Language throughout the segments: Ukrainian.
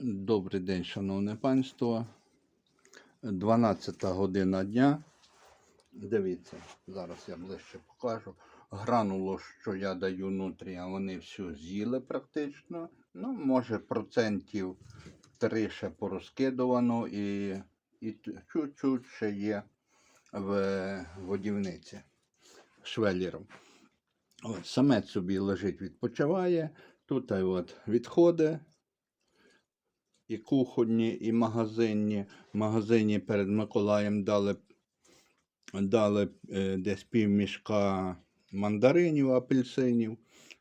Добрий день, шановне панство. 12 година дня. Дивіться, зараз я ближче покажу. Гранулу, що я даю нутрія, вони всю з'їли практично. Ну, може, процентів 3 ще порозкидувано і, і чуть-чуть ще є в годівниці швеліром. От, самець собі лежить, відпочиває. Тут от відходи і кухонні, і магазинні. В магазині перед Миколаєм дали, дали е, десь півмішка мандаринів, апельсинів.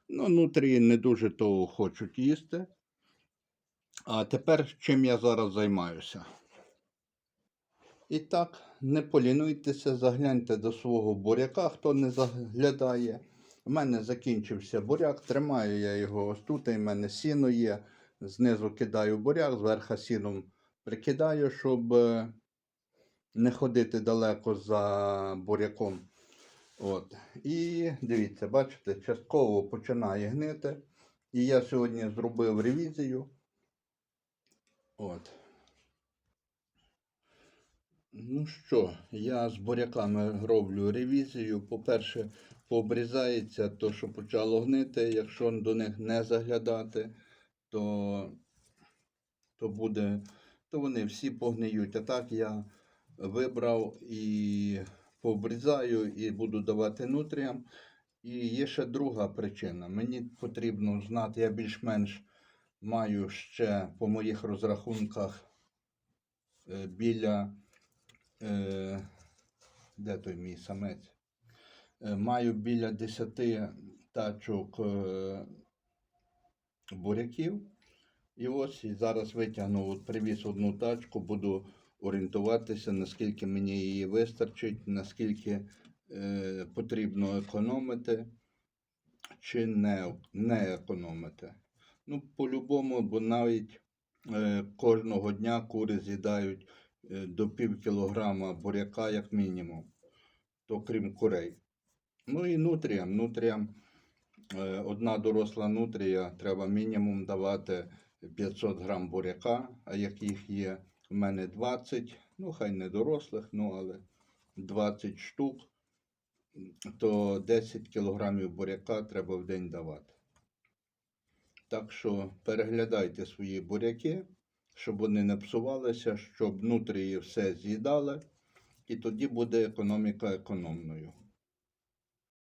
Ну, нутрі не дуже того хочуть їсти. А тепер чим я зараз займаюся? І так, не полінуйтеся, загляньте до свого буряка, хто не заглядає. У мене закінчився буряк, тримаю я його ось тут, і в мене сіно є. Знизу кидаю буряк, зверху сіном прикидаю, щоб е, не ходити далеко за буряком. От. І дивіться, бачите, частково починає гнити. І я сьогодні зробив ревізію. От. Ну що, я з буряками роблю ревізію. По-перше, пообрізається то, що почало гнити. Якщо до них не заглядати, то, то буде, то вони всі погниють. А так я вибрав і пообрізаю, і буду давати нутріям. І є ще друга причина. Мені потрібно знати, я більш-менш маю ще по моїх розрахунках е, біля. Е, де той мій самець? Е, маю біля 10 тачок буряків. І ось і зараз витягну, от привіз одну тачку, буду орієнтуватися, наскільки мені її вистачить, наскільки е, потрібно економити чи не, не економити. Ну, по-любому, бо навіть е, кожного дня кури з'їдають е, до пів кілограма буряка, як мінімум, то крім курей. Ну і нутріям. Нутріям одна доросла нутрія треба мінімум давати 500 грам буряка, а як їх є в мене 20, ну хай не дорослих, ну але 20 штук, то 10 кілограмів буряка треба в день давати. Так що переглядайте свої буряки, щоб вони не псувалися, щоб нутрії все з'їдали, і тоді буде економіка економною.